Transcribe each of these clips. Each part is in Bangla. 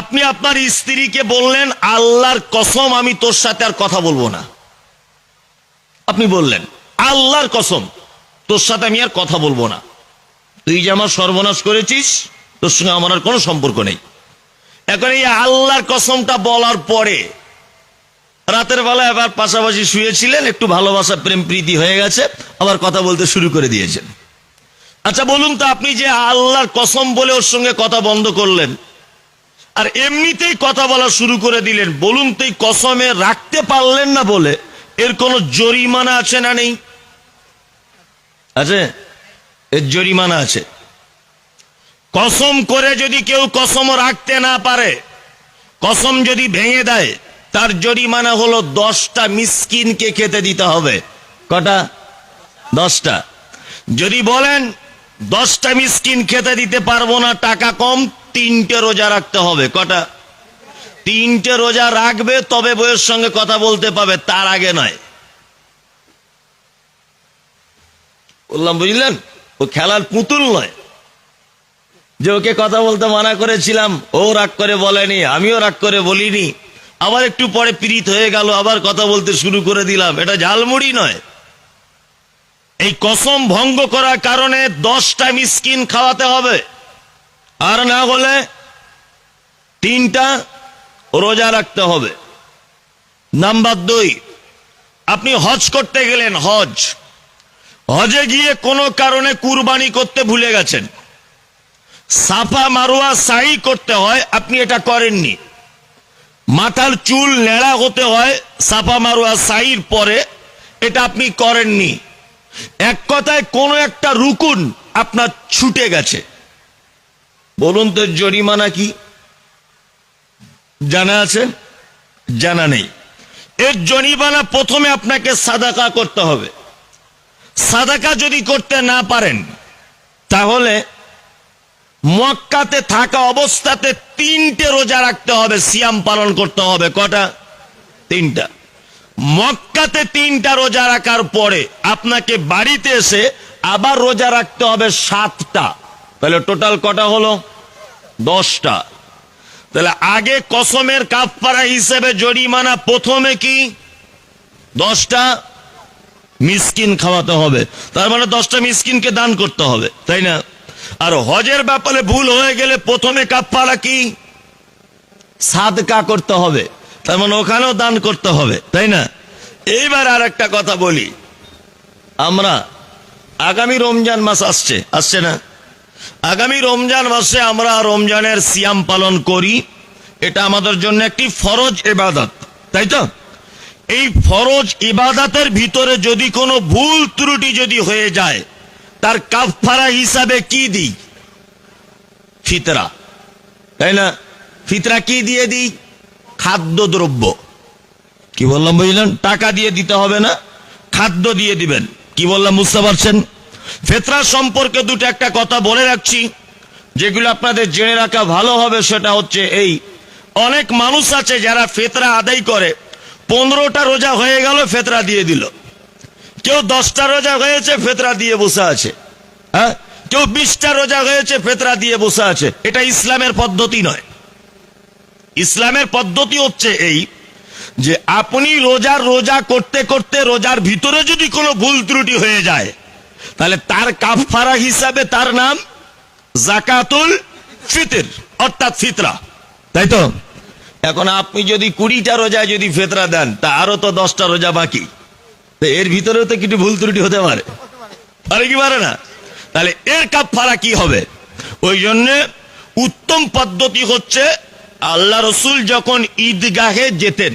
আপনি আপনার স্ত্রীকে বললেন, আল্লাহর কসম, আমি তোর সাথে আর কথা বলব না। আপনি বললেন, আল্লাহর কসম, তোর সাথে আমি আর কথা বলব না। তুই যে আমার সর্বনাশ করেছিস, তোর সঙ্গে আমার আর কোনো সম্পর্ক নেই। এখন এই আল্লাহর কসমটা বলার পরে, রাতের বেলা এবার পাশাপাশি শুয়েছিলেন, একটু ভালোবাসা, প্রেম, প্রীতি হয়ে গেছে, আবার কথা বলতে শুরু করে দিয়েছেন। আচ্ছা বলুন তো, আপনি যে আল্লাহর কসম বলে ওর সঙ্গে কথা বন্ধ করলেন আর এমনিতেই কথা বলা শুরু করে দিলেন। বলুন তো কসমে রাখতে পারলেন না বলে এর কোনো জরিমানা আছে না নেই? আছে? এর জরিমানা আছে। কসম করে যদি কেউ কসম রাখতে না পারে, কসম যদি ভেঙে দেয়, তার জরিমানা হলো দশটা মিসকিনকে খেতে দিতে হবে। কটা? দশটা। যদি বলেন, দশটা মিসকিন খেতে দিতে পারব না, টাকা কম তিনটে রোজা রাখতে হবে, কটা? তিনটে রোজা রাখবে, তবে বইয়ের সঙ্গে কথা বলতে পাবে তার আগে নয়। বললাম, বুঝলেন? ও খেলার পুতুল নয়। যে ওকে কথা বলতে মানা করেছিলাম, ও রাগ করে বলেনি, আমিও রাগ করে বলিনি। আবার একটু পরে পীড়িত হয়ে গেল, আবার কথা বলতে শুরু করে দিলাম। এটা ঝালমুড়ি নয়। এই কসম ভঙ্গ করার কারণে দশটা মিসকিন খাওয়াতে হবে। আর না হলে তিনটা রোজা রাখতে হবে। নাম্বার দুই, আপনি হজ করতে গেলেন, হজ। হজে গিয়ে কোনো কারণে কুরবানি করতে ভুলে গেছেন। সাফা মারোয়া সাই করতে হয়, আপনি এটা করেননি। মাথার চুল নেড়া হতে হয় সাফা মারোয়া সাইর পরে, এটা আপনি করেননি। এক কথায় কোনো একটা রুকুন আপনার ছুটে গেছে। বলুন তো, জরিমানা কি? জানা আছে? জানা নেই। এর জরিমানা প্রথমে আপনাকে সাদাকা করতে হবে। সাদাকা যদি করতে না পারেন, তাহলে মক্কাতে থাকা অবস্থাতে তিনটে রোজা রাখতে হবে, সিয়াম পালন করতে হবে। কটা? তিনটা। মক্কাতে তিনটা রোজা রাখার পরে আপনাকে বাড়িতে এসে আবার রোজা রাখতে হবে সাতটা। তাহলে টোটাল কটা হলো? দশটা। তাহলে আগে কসমের কাপড়া হিসেবে জরিমানা প্রথমে কি? দশটা মিসকিন খাওয়াতে হবে। তার মানে দশটা মিসকিনকে দান করতে হবে, তাই না? আর হজের ব্যাপারে ভুল হয়ে গেলে প্রথমে কাপ্পারা কি? সাদকা করতে হবে। তার মানে ওখানেও দান করতে হবে, তাই না? এইবার আর একটা কথা বলি। আমরা আগামী রমজান মাস আসছে আসছে না? আগামী রমজান মাসে আমরা রমজানের সিয়াম পালন করি। এটা আমাদের জন্য একটি ফরজ এবাদত তাই তো? এই ফরজ ইবাদাতের ভিতরে যদি কোনো ভুল ত্রুটি যদি হয়ে যায়, তার কাফারা হিসাবে কি দিই? ফিতরা, তাই না? ফিতরা কি দিয়ে দিই? খাদ্য দ্রব্য কি বললাম বুঝলেন? টাকা দিয়ে দিতে হবে না, খাদ্য দিয়ে দিবেন। কি বললাম বুঝতে পারছেন? ফেতরা সম্পর্কে দুটো একটা কথা বলে রাখছি, যেগুলো আপনাদের জেনে রাখা ভালো হবে, সেটা হচ্ছে এই। অনেক মানুষ আছে যারা ফেতরা আদায় করে, পনেরোটা রোজা হয়ে গেল, ফেতরা দিয়ে দিল। কেউ দশটা রোজা হয়েছে, ফেতরা দিয়ে বসে আছে। হ্যাঁ? কেউ বিশটা রোজা হয়েছে, ফেতরা দিয়ে বসে আছে। এটা ইসলামের পদ্ধতি নয়। ইসলামের পদ্ধতি হচ্ছে এই যে, আপনি রোজার রোজা করতে করতে, রোজার ভিতরে যদি কোনো ভুল ত্রুটি হয়ে যায় তাহলে তার কাফারা হিসাবে তার নাম জাকাতুল ফিতর, অর্থাৎ ফিতরা। তাই তো? এখন আপনি যদি কুড়িটা রোজায় যদি ফেতরা দেন, তা আরও তো দশটা রোজা বাকি। এর ভিতরেও তো কিছু ভুল ত্রুটি হতে পারে। পারে কি পারে না? তাহলে এর কাফারা কি হবে? ওই জন্য উত্তম পদ্ধতি হচ্ছে আল্লাহ রসুল যখন ঈদগাহে যেতেন,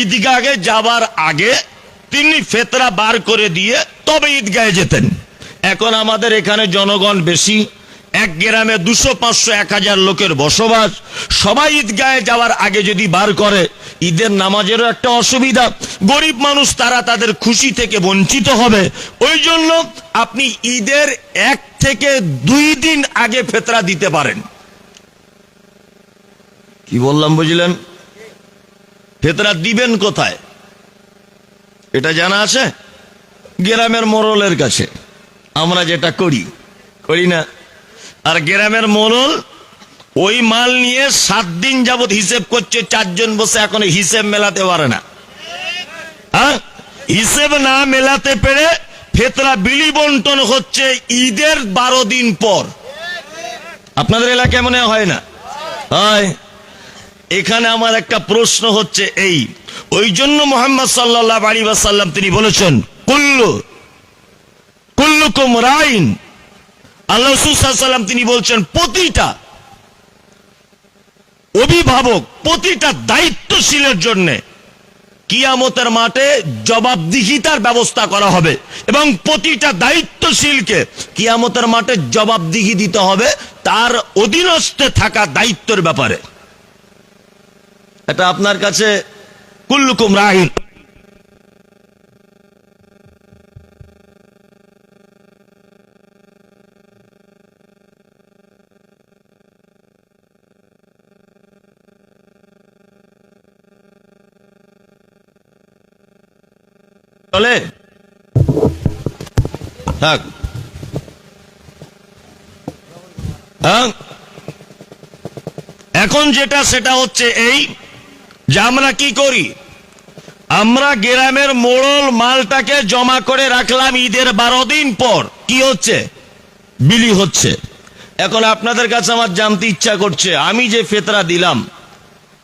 ঈদগাহে যাবার আগে তিনি ফেতরা বার করে দিয়ে তবে ঈদগাহে যেতেন। এখন আমাদের এখানে জনগণ বেশি। এক গ্রামে দুশো পাঁচশো এক হাজার লোকের বসবাস। সবাই ঈদগাহে যাওয়ার আগে যদি বার করে, ঈদের নামাজেরও একটা অসুবিধা। গরিব মানুষ তারা তাদের খুশি থেকে বঞ্চিত হবে। ওই জন্য আপনি ঈদের এক থেকে দুই দিন আগে ফেতরা দিতে পারেন। কি বললাম বুঝলেন? ফেতরা দিবেন কোথায়? এটা জানা আছে? গ্রামের মোরলের কাছে। আমরা যেটা করি করি না। আর গ্রামের মোরল ওই মাল নিয়ে সাত দিন যাবত হিসেব করছে, চারজন বসে এখন হিসেব মেলাতে পারে না। হ্যাঁ? হিসেব না মেলাতে পেরে ফেতরা বিলি বন্টন হচ্ছে ঈদের বারো দিন পর। আপনাদের এলাকায় মনে হয় না? এখানে আমার একটা প্রশ্ন হচ্ছে এই ওই জন্য মোহাম্মদ সাল্লাহ আলী সাল্লাম তিনি বলেছেন, কুল্লু, কুল্লুকুম রাইন। আল্লাহ সাল্লাম তিনি বলছেন, প্রতিটা অভিভাবক, প্রতিটা দায়িত্বশীলের জন্য কিয়ামতের মাঠে জবাবদিহিতার ব্যবস্থা করা হবে এবং প্রতিটা দায়িত্বশীলকে কিয়ামতের মাঠে জবাবদিহি দিতে হবে তার অধীনস্থে থাকা দায়িত্বের ব্যাপারে। এটা আপনার কাছে কুল্লুকুম রাহিন থাক। এখন যেটা সেটা হচ্ছে এই যে আমরা কি করি? আমরা গ্রামের মোড়ল মালটাকে জমা করে রাখলাম ঈদের বারো দিন পর। কি হচ্ছে? বিলি হচ্ছে। এখন আপনাদের কাছে আমার জানতে ইচ্ছা করছে, আমি যে ফেতরা দিলাম,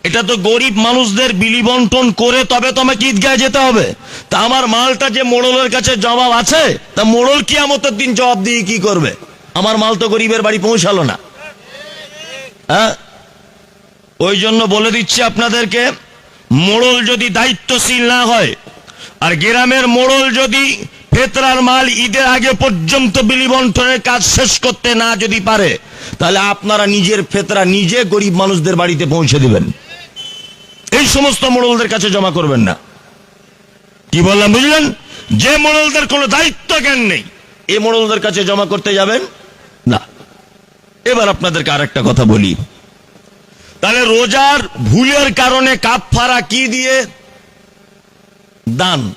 এটা তো গরিব মানুষদের বিলি বন্টন করে তবে তোমাকে ঈদগায় যেতে হবে। তা আমার মালটা যে মোড়লের কাছে জবাব আছে, তা মোড়ল কি আমতের দিন জবাব দিয়ে কি করবে? আমার মাল তো গরিবের বাড়ি পৌঁছালো না। হ্যাঁ? ওই জন্য বলে দিচ্ছি আপনাদেরকে, মোড়ল যদি দায়িত্বশীল না হয়, আর গ্রামের মোড়ল যদি ফেতরার মাল ঈদের আগে পর্যন্ত বিলি বন্টনের কাজ শেষ করতে না যদি পারে, তাহলে আপনারা নিজের ফেতরা নিজে গরিব মানুষদের বাড়িতে পৌঁছে দিবেন। এই সমস্ত মোড়লদের কাছে জমা করবেন না। কি বললাম, বুঝলেন? যে মোড়লদের কোনো দায়িত্ব জ্ঞান নেই এই মোড়লদের কাছে জমা করতে যাবেন? না। এবার আপনাদেরকে আর একটা কথা বলি। তাহলে রোজার ভুলের কারণে কাপ কাপফারা কি দিয়ে? দান।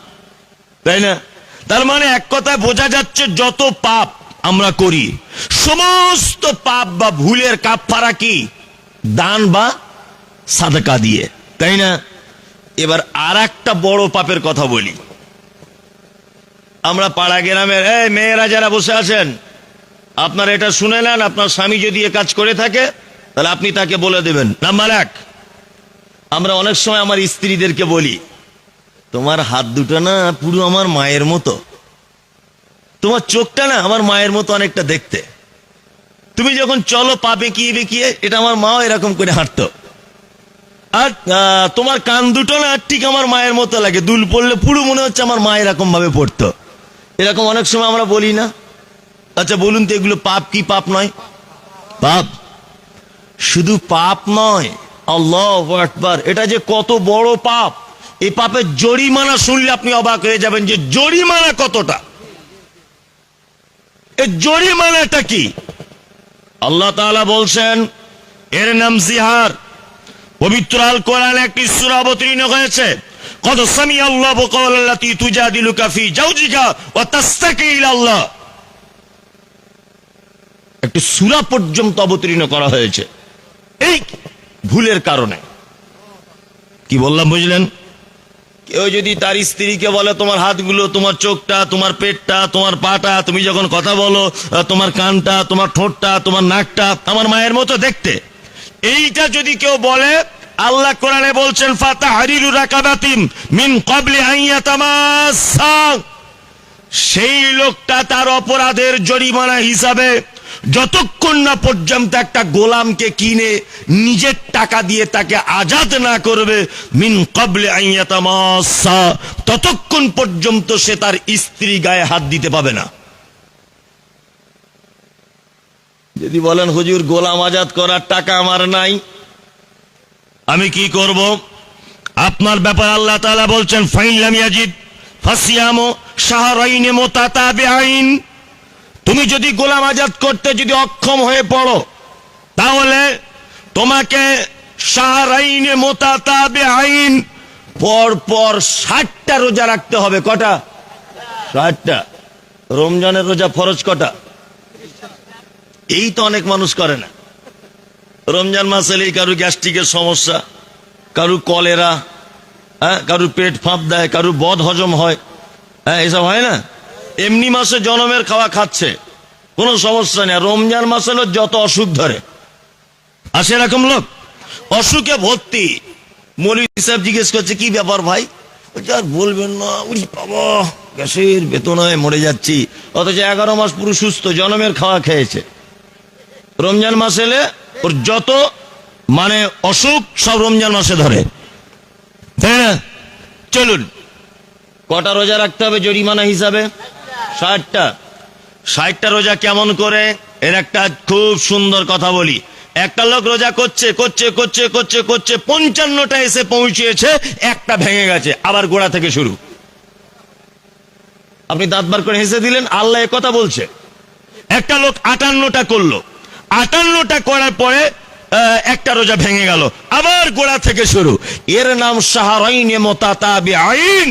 তাই না? তার মানে এক কথায় বোঝা যাচ্ছে যত পাপ আমরা করি, সমস্ত পাপ বা ভুলের কাপ কাপফারা কি? দান বা সাদকা দিয়ে। তাই না? এবার আর একটা বড় পাপের কথা বলি। আমরা পাড়া গ্রামের, এই মেয়েরা যারা বসে আছেন, আপনার এটা শুনে নেন, আপনার স্বামী যদি এ কাজ করে থাকে তাহলে আপনি তাকে বলে দেবেন, নাম্বার এক, আমরা অনেক সময় আমার স্ত্রীদেরকে বলি, তোমার হাত দুটো না পুরো আমার মায়ের মতো। তোমার চোখটা না আমার মায়ের মতো অনেকটা দেখতে। তুমি যখন চলো পা বেঁকিয়ে বেঁকিয়ে এটা আমার মাও এরকম করে হাঁটতো। আর তোমার কান দুটো না ঠিক আমার মায়ের মতো লাগে, দুল পড়লে পুরো মনে হচ্ছে আমার মা এরকম ভাবে পড়তো। এরকম অনেক সময় আমরা বলি না। আচ্ছা বলুন তো এগুলো পাপ কি পাপ নয়? পাপ। শুধু পাপ নয়, আল্লাহ আকবার, এটা যে কত বড় পাপ। এই পাপের জরিমানা শুনলে আপনি অবাক হয়ে যাবেন যে জরিমানা কতটা? এই জরিমানাটা কি? আল্লাহ তাআলা বলছেন, এর নাম জিহার। পবিত্র আল কোরআনে একটি সূরা অবতীর্ণ হয়েছে। কত সামি আল্লাহ বকাল্লাতি তুজাদিলুকা ফি জাওজিকা ওয়া তাস্তাকি ইলা আল্লাহ একটি সূরা পর্যন্ত অবতীর্ণ করা হয়েছে। এই ভুলের কারণে। কি বললাম, বুঝলেন? কেউ যদি তার স্ত্রীকে বলে, তোমার হাতগুলো, তোমার চোখটা, তোমার পেটটা, তোমার পাটা, তুমি যখন কথা বলো তোমার কানটা, তোমার ঠোঁটটা, তোমার নাকটা, আমার মায়ের মতো দেখতে। এইটা যদি কেউ বলে, আল্লাহ কোরআনে বলছেন ফাতা হারিরু রাকাবাতিম মিন কবলি আইয়া তামাসা সেই লোকটা তার অপরাধের জরিমানা হিসাবে যতক্ষণ না পর্যন্ত একটা গোলামকে কিনে নিজের টাকা দিয়ে তাকে আজাদ না করবে মিন কবলে আইয়াতামাসা ততক্ষণ পর্যন্ত সে তার স্ত্রী গায়ে হাত দিতে পাবে না। যদি বলেন হুজুর গোলাম আজাদ করার টাকা আমার নাই। আমি কি করব? আপনার ব্যাপার আল্লাহ তাআলা বলছেন ফাইনলাম ইয়াজিদ ফাসিয়ামো শাহরাইনে মোতাতাবিআইন। তুমি যদি গোলাম আজাদ করতে যদি অক্ষম হয়ে পড়ো, তাহলে তোমাকে শাহরাইনে মোতাতাবিআইন পর পর ষাটটা রোজা রাখতে হবে। কটা? ষাটটা। রমজানের রোজা ফরজ কটা? এই তো অনেক মানুষ করে না। রমজান মাস এলেই কারু গ্যাস্ট্রিকের সমস্যা, কারু কলেরা হ্যাঁ কারু পেট ফাঁপ দেয়, কারু বদ হজম হয়। হ্যাঁ এসব হয় না? এমনি মাসে জনমের খাওয়া খাচ্ছে। কোনো সমস্যা নেই। রমজান মাস হলো যত অসুখ ধরে। আসে এরকম লোক? অসুখে ভর্তি। মৌলী সাহেব জিজ্ঞেস করছে, কি ব্যাপার ভাই? আর বলবেন না। উরি বাবা, গ্যাসের বেতনায় মরে যাচ্ছি। অথচ এগারো মাস পুরো সুস্থ, জনমের খাওয়া খেয়েছে। রমজান মাস এলে ওর যত মানে অসুখ, সব রমজান মাসে ধরে। তাই না? চলুন। কটা রোজা রাখতে হবে জরিমানা হিসাবে? ষাটটা। ষাটটা রোজা কেমন করে? এর একটা খুব সুন্দর কথা বলি। একটা লোক রোজা করছে করছে করছে করছে করছে, পঞ্চান্নটা এসে পৌঁছিয়েছে, একটা ভেঙে গেছে, আবার গোড়া থেকে শুরু। আপনি দাঁত বার করে হেসে দিলেন, আল্লাহ কথা বলছে। একটা লোক আটান্নটা করল। আটান্নটা করার পরে একটা রোজা ভেঙে গেল, আবার গোড়া থেকে শুরু। এর নাম সাহারাইনে মোতাতাবি আইন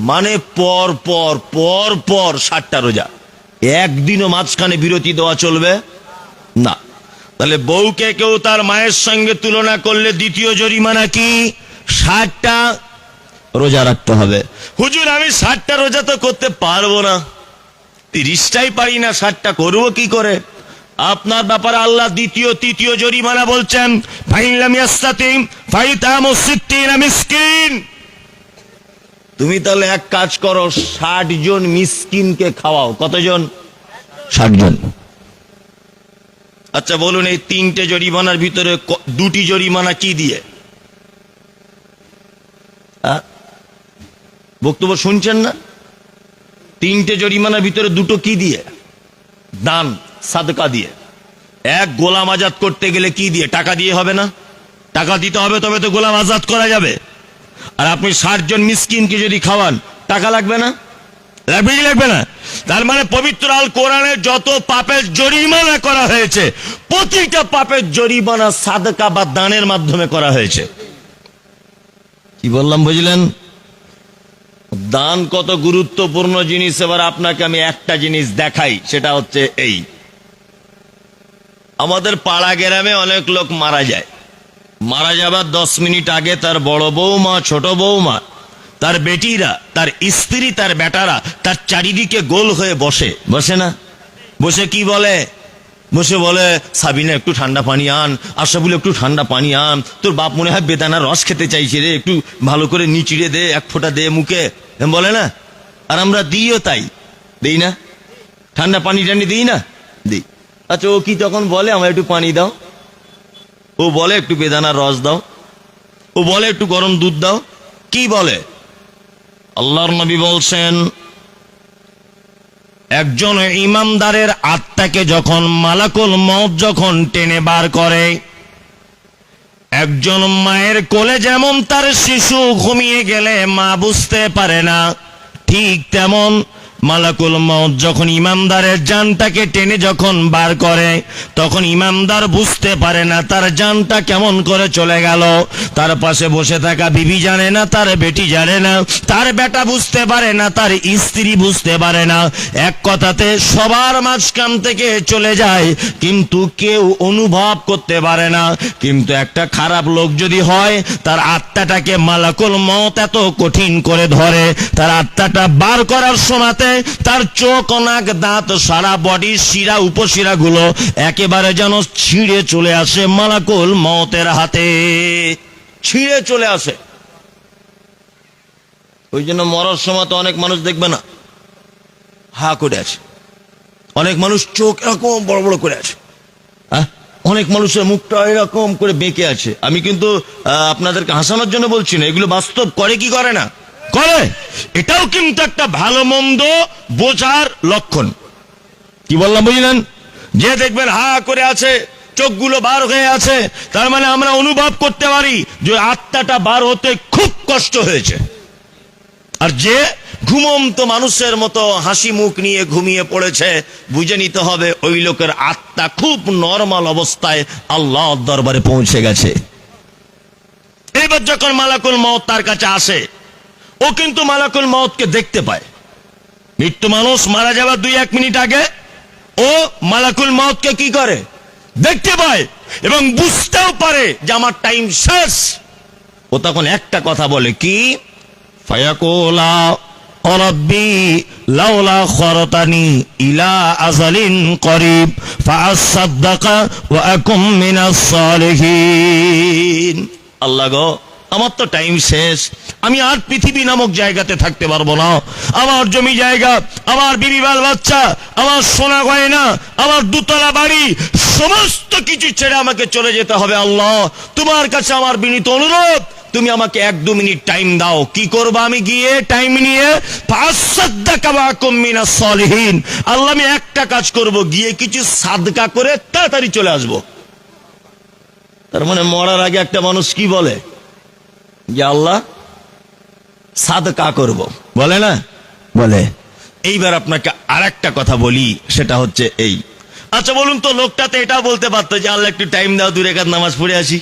মানে পর পর পর পর ষাটটা রোজা। একদিনও মাঝখানে বিরতি দেওয়া চলবে? না। তাহলে বউকে কেউ তার মায়ের সঙ্গে তুলনা করলে দ্বিতীয় জরিমানা কি? ষাটটা রোজা রাখতে হবে। হুজুর, আমি ষাটটা রোজা তো করতে পারব না। তিরিশটাই পারি না, ষাটটা করব কি করে? আপনার ব্যাপারে আল্লাহ দ্বিতীয়, তৃতীয় জরিমানা বলছেন। ফাইনলাম ইয়াস্তাতিম ফাইতামু সিত্তিনা মিসকিন। তুমি তাহলে এক কাজ করো ষাট জন মিসকিনকে খাওয়াও। কতজন? ষাট জন। আচ্ছা বলুন এই তিনটে জরিমানার ভিতরে দুটি জরিমানা কি দিয়ে? বক্তব্য শুনছেন না? তিনটে জরিমানার ভিতরে দুটো কি দিয়ে? দান সাদকা দিয়ে। এক গোলাম আজাদ করতে গেলে কি দিয়ে? টাকা দিয়ে হবে না? টাকা দিতে হবে তবে তো গোলাম আজাদ করা যাবে। আর আপনি ষাট জন মিসকিনকে যদি খাওয়ান, টাকা লাগবে না? লাগবে লাগবে না? তার মানে পবিত্র আল কোরআনে যত পাপের জরিমানা করা হয়েছে, প্রতিটা পাপের জরিমানা সাদকা বা দানের মাধ্যমে করা হয়েছে। কি বললাম, বুঝলেন? দান কত গুরুত্বপূর্ণ জিনিস, এবার আপনাকে আমি একটা জিনিস দেখাই, সেটা হচ্ছে এই। আমাদের পাড়া গ্রামে অনেক লোক মারা যায়। মারা যাবার দশ মিনিট আগে তার বড় বৌমা ছোট বৌমা তার বেটিরা, তার স্ত্রী, তার বেটারা তার চারিদিকে গোল হয়ে বসে। বসে না? বসে কি বলে? বসে বলে, সাবিনা, একটু ঠান্ডা পানি আন আশাবুল একটু ঠান্ডা পানি আন। তোর বাপ মনে হয় বেদানার রস খেতে চাইছে রে, একটু ভালো করে নিচিড়ে দে, এক ফোঁটা দে মুখে। বলে না? আর আমরা দিইও তাই। দিই না? ঠান্ডা পানি টানি দিই না? দিই। আচ্ছা ও কি তখন বলে আমার একটু পানি দাও। ও বলে, একটু বেদানার রস দাও। ও বলে, একটু গরম দুধ দাও। কি বলে? আল্লাহর নবী বলছেন, একজন ইমামদারের আত্মাকে যখন মালাকুল মত যখন টেনে বার করে, একজন মায়ের কোলে যেমন তার শিশু ঘুমিয়ে গেলে মা বুঝতে পারে না, ঠিক তেমন মালাকুল মত যখন ইমামদারের জানটাকে টেনে যখন বার করে, তখন ইমামদার বুঝতে পারে না তার জানটা কেমন করে চলে গেল। তার পাশে বসে থাকা বিবি জানে না, তার বেটি জানে না, তার বেটা বুঝতে পারে না, তার স্ত্রী বুঝতে পারে না। এক কথাতে সবার মাঝখান থেকে চলে যায়, কিন্তু কেউ অনুভব করতে পারে না। কিন্তু একটা খারাপ লোক যদি হয়, তার আত্মাটাকে মালাকুল মত এত কঠিন করে ধরে, তার আত্মাটা বার করার সময়তে তার চোখ, নাক, দাঁত, সারা বডি শিরা উপশিরা গুলো একেবারে যেন ছিঁড়ে চলে আসে মালাকুল মতের হাতে। ছিঁড়ে চলে আসে। ওই জন্য মরার সময় তো অনেক মানুষ দেখবে না। হা করে আছে। অনেক মানুষ চোখ এরকম বড় বড় করে আছে? অনেক মানুষের মুখটা এরকম করে বেঁকে আছে। আমি কিন্তু আপনাদেরকে হাসানোর জন্য বলছি না। এগুলো বাস্তব করে কি করে না? করে। এটাও কিন্তু একটা ভালো, মন্দ, বোঝার লক্ষণ। কি বললাম, বুঝলেন? যে দেখবেন হা করে আছে, চোখগুলো বার হয়ে আছে, তার মানে আমরা অনুভব করতে পারি যে আত্মাটা বার হতে খুব কষ্ট হয়েছে। আর যে ঘুমন্ত মানুষের মতো হাসি মুখ নিয়ে ঘুমিয়ে পড়েছে, বুঝে নিতে হবে ওই লোকের আত্মা খুব নর্মাল অবস্থায় আল্লাহ দরবারে পৌঁছে গেছে। এবার যখন মালাকুল মত তার কাছে আসে ও কিন্তু মালাকুল মতকে দেখতে পায়। মৃত্যু মানুষ মারা যাওয়ার দুই, এক মিনিট আগে ও মালাকুল মতকে কি করে? দেখতে পায় এবং বুঝতেও পারে যে আমার টাইম শেষ। ও তখন একটা কথা বলে কি? খরতানি ইলা আল্লাহ গো আমার তো টাইম শেষ। আমি আর পৃথিবী নামক জায়গাতে থাকতে পারব না। আমার জমি জায়গা, আমার বিবি বাল বাচ্চা, আমার সোনা গয়না, আমার দুতলা বাড়ি, সমস্ত কিছু ছেড়ে আমাকে চলে যেতে হবে আল্লাহ। তোমার কাছে আমার বিনীত অনুরোধ, তুমি আমাকে এক দু মিনিট টাইম দাও। কি করব আমি গিয়ে টাইম নিয়ে? সলিহীন। আল্লাহ, আমি একটা কাজ করব, গিয়ে কিছু সাদকা করে তাড়াতাড়ি চলে আসব। তার মানে মরার আগে একটা মানুষ কি বলে? যে আল্লাহ, সাদকা করব। বলে না? বলে, এইবার আপনাকে আর একটা কথা বলি, সেটা হচ্ছে এই। আচ্ছা বলুন তো, লোকটাতে এটা বলতে পারতো যে, আল্লাহ একটু টাইম দাও দূরে কাজ নামাজ পড়ে আসি।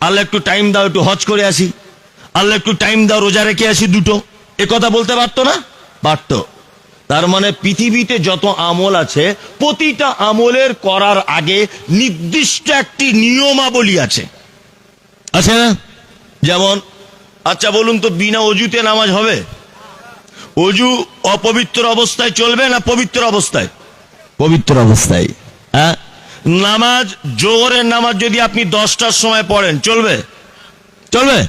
আল্লাহ একটু টাইম দাও, একটু হজ করে আসি। আল্লাহ একটু টাইম দাও, রোজা রেখে আসি দুটো। এ কথা বলতে পারতো না? পারতো। তার মানে পৃথিবীতে যত আমল আছে, প্রতিটা আমলের করার আগে নির্দিষ্ট একটি নিয়মাবলী আছে। আছে না? যেমন আচ্ছা বলুন তো বিনা অজুতে নামাজ হবে? অজু অপবিত্র অবস্থায় চলবে না পবিত্র অবস্থায়? পবিত্র অবস্থায়। হ্যাঁ? নামাজ জোহরের নামাজ যদি আপনি দশটার সময় পড়েন চলবে? চলবে।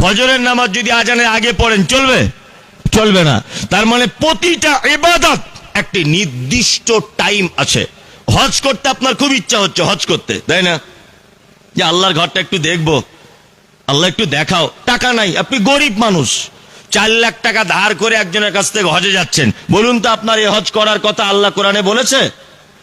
ফজরের নামাজ যদি আজানের আগে পড়েন চলবে? চলবে না। তার মানে প্রতিটা এবাদত একটি নির্দিষ্ট টাইম আছে। হজ করতে আপনার খুব ইচ্ছা হচ্ছে হজ করতে তাই না? যে আল্লাহর ঘরটা একটু দেখব। আল্লাহ একটু দেখাও। টাকা নাই, আপনি গরিব মানুষ। চার লাখ টাকা ধার করে একজনের কাছ থেকে হজে যাচ্ছেন। বলুন তো আপনার এই হজ করার কথা আল্লাহ কোরআনে বলেছে?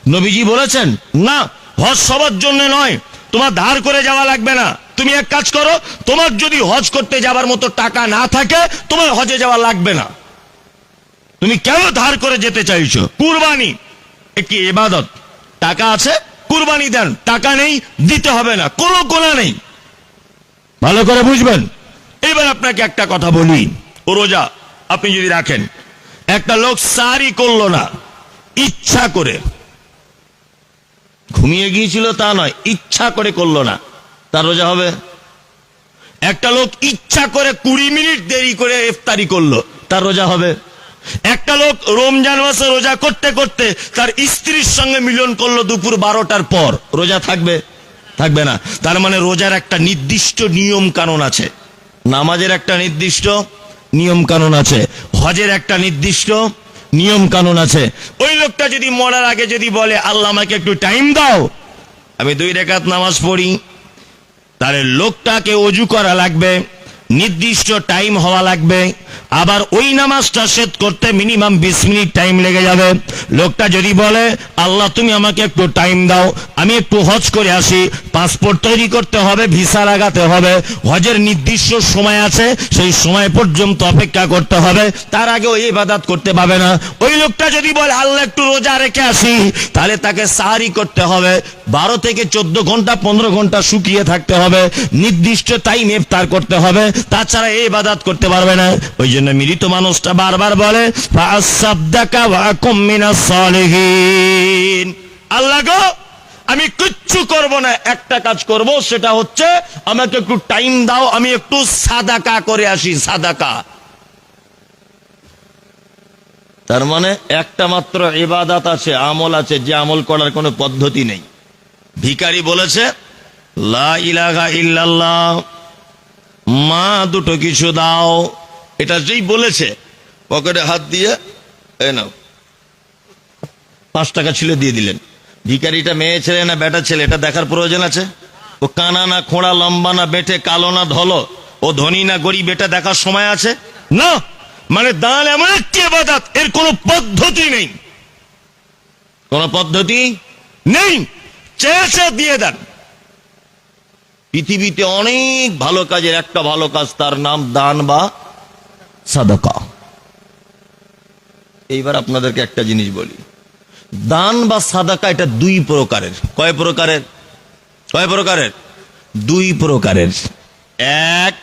নবীজি বলেছেন, না, হজ সবার জন্য নয়। তোমার ধার করে যাওয়া লাগবে না। তুমি এক কাজ করো, তোমার যদি হজ করতে যাবার মতো টাকা না থাকে, তোমার হজে যাওয়া লাগবে না। তুমি কেন ধার করে যেতে চাইছো? কুরবানি, একটি এবাদত টাকা আছে, কুরবানি দেন। টাকা নেই, দিতে হবে না। কোনো কোনা নেই। ভালো করে বুঝবেন। এবার আপনাকে একটা কথা বলি। ও রোজা, আপনি যদি রাখেন, একটা লোক সারি করল না, ইচ্ছা করে। ঘুমিয়ে গিয়েছিল তা নয়, ইচ্ছা করে করল না। তার রোজা হবে? একটা লোক ইচ্ছা করে কুড়ি মিনিট দেরি করে ইফতারি করল, তার রোজা হবে? একটা লোক রমজান মাসে রোজা করতে করতে তার স্ত্রীর সঙ্গে মিলন করল দুপুর বারোটার পর, রোজা থাকবে? থাকবে না। তার মানে রোজার একটা নির্দিষ্ট নিয়ম কানুন আছে। নামাজের একটা নির্দিষ্ট নিয়ম কানুন আছে। হজের একটা নির্দিষ্ট নিয়ম কানুন আছে। ওই লোকটা যদি মরার আগে যদি বলে, আল্লাহ আমাকে একটু টাইম দাও। আমি দুই রেখাত নামাজ পড়ি। তাহলে লোকটাকে অজু করা লাগবে, নির্দিষ্ট টাইম হওয়া লাগবে। আবার ওই নামাজটা শেষ করতে মিনিমাম বিশ মিনিট টাইম লেগে যাবে। লোকটা যদি বলে, আল্লাহ, তুমি আমাকে একটু টাইম দাও, আমি একটু হজ করে আসি পাসপোর্ট তৈরি করতে হবে ভিসা লাগাতে হবে, হজের নির্দিষ্ট সময় আছে, সেই সময় পর্যন্ত অপেক্ষা করতে হবে, তার আগে ওই ইবাদাত করতে পাবে না। ওই লোকটা যদি বলে, আল্লাহ, একটু রোজা রেখে আসি, তাহলে তাকে সাহারি করতে হবে। বারো থেকে চোদ্দ ঘণ্টা, পনেরো ঘণ্টা শুকিয়ে থাকতে হবে। নির্দিষ্ট টাইম ইফতার করতে হবে। তাছাড়া এই ইবাদাত করতে পারবে না। ওই জন্য মৃত মানুষটা বারবার বলে। আল্লাহ গো, আমি কিচ্ছু করব না, একটা কাজ করব, সেটা হচ্ছে আমাকে একটু টাইম দাও, আমি একটু সাদাকা করে আসি, সাদাকা তার মানে একটা মাত্র ইবাদাত আছে, আমল আছে, যে আমল করার কোনো পদ্ধতি নেই ভিখারি বলেছে, লা ইলাহা ইল্লাল্লাহ, মা দুটো কিছু দাও এটা যেই বলেছে, পকেটে হাত দিয়ে এই নাও। পাঁচ টাকা ছিল, দিয়ে দিলেন। ভিখারিটা মেয়ে ছেলে না বেটা ছেলে, এটা দেখার প্রয়োজন আছে? ও কানা না খোঁড়া, লম্বা না বেটে, কালো না ধলো, ও ধনী না গরিব, এটা দেখার সময় আছে? না! মানে দান এমন একটি আবাদাত, এর কোনো পদ্ধতি নেই। কোন পদ্ধতি নেই! চেয়েছে, দিয়ে দেন। পৃথিবীতে অনেক ভালো কাজের, একটা ভালো কাজ তার নাম দান বা সাদাকা। এইবার আপনাদেরকে একটা জিনিস বলি। দান বা সাদাকা এটা দুই প্রকারের। কয় প্রকারের? কয় প্রকারের? দুই প্রকারের। এক,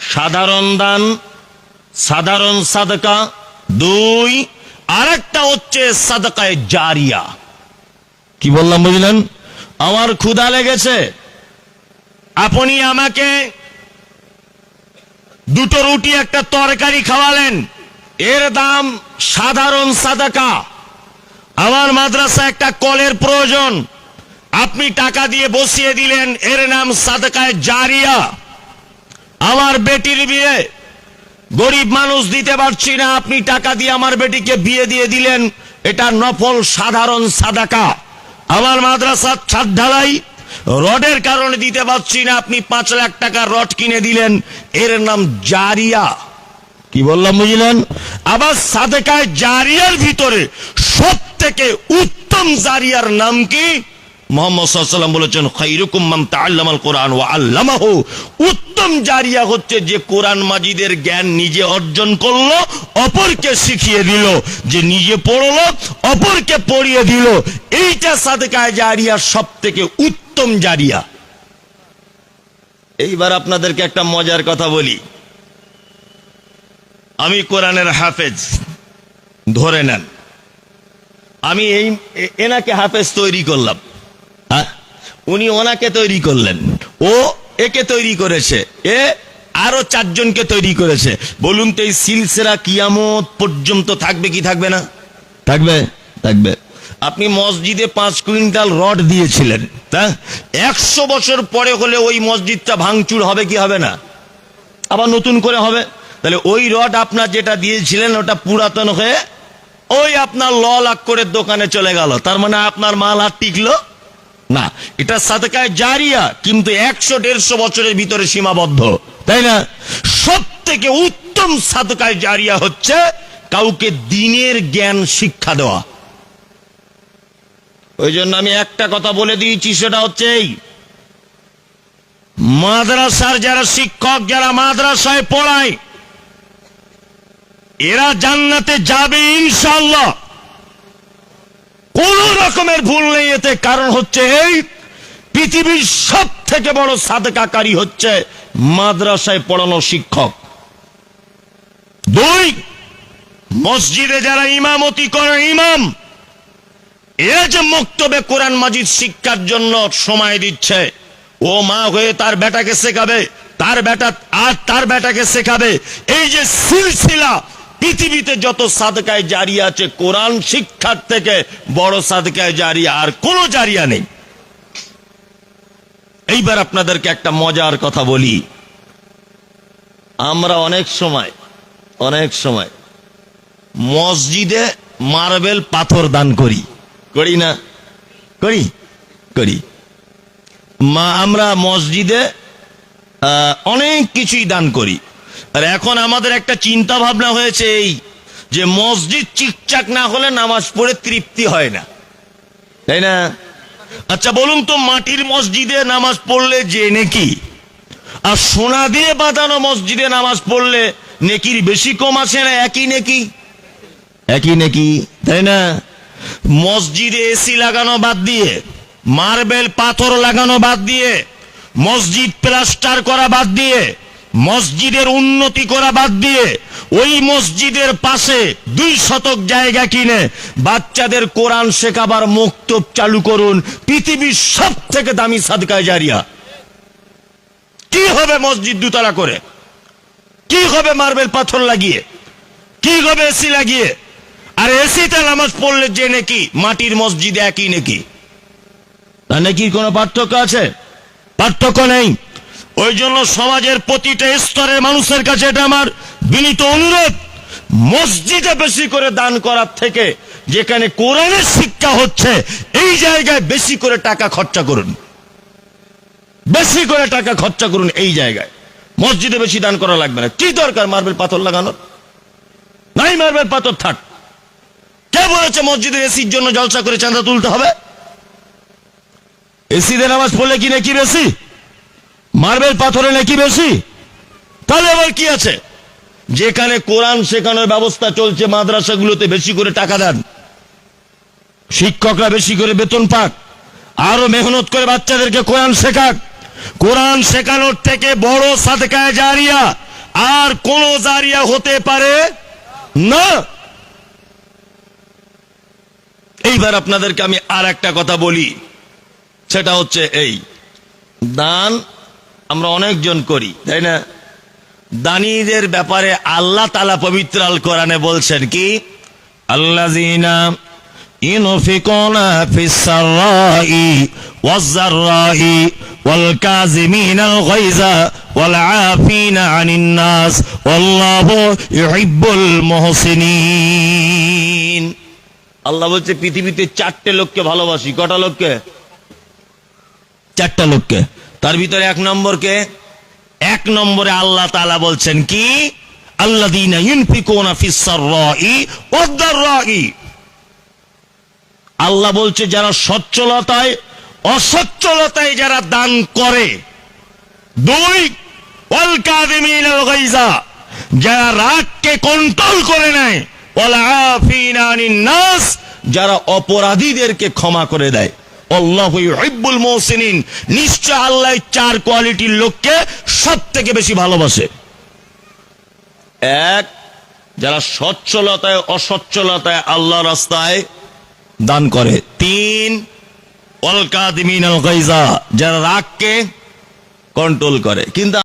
সাধারণ দান, সাধারণ সাদাকা। দুই, আরেকটা হচ্ছে সাদাকায় জারিয়া। কি বললাম বুঝলেন? আমার ক্ষুধা লেগেছে। আপনি আমাকে দুটো রুটি, একটা তরকারি খাওয়ালেন। এর দাম সাধারণ সাদাকা। আমার মাদ্রাসা একটা কলের প্রয়োজন। আপনি টাকা দিয়ে বসিয়ে দিলেন, এর নাম সাদাকায় জারিয়া। আমার বেটির বিয়ে। গরিব মানুষ দিতে পারছি না, আপনি টাকা দিয়ে আমার বেটিকে বিয়ে দিয়ে দিলেন। এটা নফল সাধারণ সাদাকা। আমার মাদ্রাসার ছাদ ঢালাই রডের কারণে দিতে পারছি না, আপনি পাঁচ লাখ টাকা রড কিনে দিলেন, এর নাম জারিয়া। কি বললাম, বুঝলেন? আবার সাদেকায় জারিয়ার ভিতরে সব থেকে উত্তম জারিয়ার নাম কি? উত্তম জারিয়া হচ্ছে যে কোরআন মাজিদের জ্ঞান নিজে অর্জন করল, অপরকে শিখিয়ে দিল, যে নিজে পড়ল, অপরকে পড়িয়ে দিল। এইটা সাদেকায় জারিয়া সব থেকে উত্তম জারিয়া। এইবার আপনাদেরকে একটা মজার কথা বলি। আমি কোরআনের হাফেজ ধরে নেন। আমি এই এনাকে হাফেজ তৈরি করলাম। হ্যাঁ? উনি ওনাকে তৈরি করলেন। ও একে তৈরি করেছে। এ আরও চারজনকে তৈরি করেছে। বলুন তো এই সিলসিলা কিয়ামত পর্যন্ত থাকবে কি থাকবে না? থাকবে থাকবে। আপনি মসজিদে পাঁচ কুইন্টাল রড দিয়েছিলেন, তা? একশো বছর পরে হলে ওই মসজিদটা ভাঙচুর হবে কি হবে না? আবার নতুন করে হবে? তাহলে ওই রড আপনার যেটা দিয়েছিলেন, ওটা পুরাতন হয়ে ওই আপনার ল লাখ করে দোকানে চলে গেল। তার মানে আপনার মাল আর টিকলো না। এটা সাদকায় জারিয়া, কিন্তু একশো, দেড়শো বছরের ভিতরে সীমাবদ্ধ, তাই না? সব থেকে উত্তম সাদকায় জারিয়া হচ্ছে কাউকে দিনের জ্ঞান শিক্ষা দেওয়া। ওই জন্য আমি একটা কথা বলে দিয়েছি, সেটা হচ্ছে এই। মাদ্রাসার যারা শিক্ষক, যারা মাদ্রাসায় পড়ায়, এরা জান্নাতে যাবে ইনশাল্লাহ কোন রকমের ভুল নেই, এতে কারণ হচ্ছে এই, পৃথিবীর সব থেকে বড় সাদকাকারী হচ্ছে মাদ্রাসায় পড়ানো শিক্ষক। দুই, মসজিদে যারা ইমামতি করে, ইমাম এ যে মক্তবে কোরআন মাজিদ শিক্ষার জন্য সময় দিচ্ছে, ও মা হয়ে তার বেটাকে শেখাবে, তার বেটা আর তার বেটাকে শেখাবে। এই যে সিলসিলা, পৃথিবীতে যত সাদকায় জারি আছে, কোরআন শিক্ষার থেকে বড় সাদকায় জারিয়া আর কোনো জারিয়া নেই। এইবার আপনাদেরকে একটা মজার কথা বলি। আমরা অনেক সময় অনেক সময় মসজিদে মার্বেল পাথর দান করি। করি না। করি? করি। মা, আমরা মসজিদে অনেক কিছুই দান করি। আর এখন আমাদের একটা চিন্তা ভাবনা হয়েছে এই, যে মসজিদ চিকচাক না হলে নামাজ পড়ে তৃপ্তি হয় না। তাই না? আচ্ছা বলুন তো, মাটির মসজিদে নামাজ পড়লে যে নেকি? আর সোনা দিয়ে বাঁধানো মসজিদে নামাজ পড়লে নেকির বেশি কম আসে না, একই নেকি? একই নাকি, তাই না? মসজিদে এসি লাগানো বাদ দিয়ে, মার্বেল পাথর লাগানো বাদ দিয়ে, মসজিদ প্লাস্টার করা বাদ দিয়ে, মসজিদের উন্নতি করা বাদ দিয়ে, ওই মসজিদের পাশে দুই শতক জায়গা কিনে বাচ্চাদের কোরআন শেখাবার মুক্তব চালু করুন পৃথিবীর সব থেকে দামি সাদকায় জারিয়া। কি হবে মসজিদ দুতলা করে? কি হবে মার্বেল পাথর লাগিয়ে? কি হবে এসি লাগিয়ে? আর এসিতে নামাজ পড়লে যে নাকি মাটির মসজিদে একই নাকি? তা নাকি কোনো পার্থক্য আছে? পার্থক্য নেই। ওই জন্য সমাজের প্রতিটা স্তরের মানুষের কাছে এটা আমার বিনীত অনুরোধ। মসজিদে বেশি করে দান করার থেকে যেখানে কোরআনের শিক্ষা হচ্ছে, এই জায়গায় বেশি করে টাকা খরচা করুন। বেশি করে টাকা খরচা করুন এই জায়গায়। মসজিদে বেশি দান করা লাগবে না। কি দরকার মার্বেল পাথর লাগানোর? নাই মার্বেল পাথর থাক। কে বলেছে মসজিদের এসির জন্য জলসা করে চাঁদা তুলতে হবে? এসিতে নামাজ পড়লে কি নাকি বেশি? মার্বেল পাথরে নাকি বেশি? তাহলে আবার কি আছে? যেখানে কোরআন শেখানোর ব্যবস্থা চলছে, মাদ্রাসাগুলোতে বেশি করে টাকা দেন। শিক্ষকরা বেশি করে বেতন পাক। আরও মেহনত করে বাচ্চাদেরকে কোরআন শেখাক। কোরআন শেখানোর থেকে বড় সাদকায় জারিয়া আর কোন জারিয়া হতে পারে না। এইবার আপনাদেরকে আমি আর একটা কথা বলি সেটা হচ্ছে এই দান আমরা অনেকজন করি তাই না দানীদের ব্যাপারে আল্লাহ তালা পবিত্র আল কোরআনে বলছেন কি আল্লাহ ينفقون في السراء والضراء والكاظمين الغيظ والعافين عن الناس والله يحب المحسنين আল্লাহ বলছে, পৃথিবীতে চারটে লোককে ভালোবাসি। কটা লোককে? চারটা লোককে। তার ভিতরে এক নম্বরকে, এক নম্বরে আল্লাহ তাআলা বলছেন কি? দাররাই। আল্লাহ বলছে, যারা সচ্ছলতায়, অসচ্ছলতায় যারা দান করে, দুই যারা রাগকে কন্ট্রোল করে নেয় নাস যারা অপরাধীদেরকে ক্ষমা করে দেয়। আল্লাহু ইউহিব্বুল নিশ্চয় আল্লাহ চার কোয়ালিটির লোককে সব থেকে বেশি ভালোবাসে। এক, যারা সচ্ছলতায়, অসচ্ছলতায় আল্লাহ রাস্তায় দান করে। তিন অলকাদিমিন যারা রাগকে কন্ট্রোল করে। কিন্তু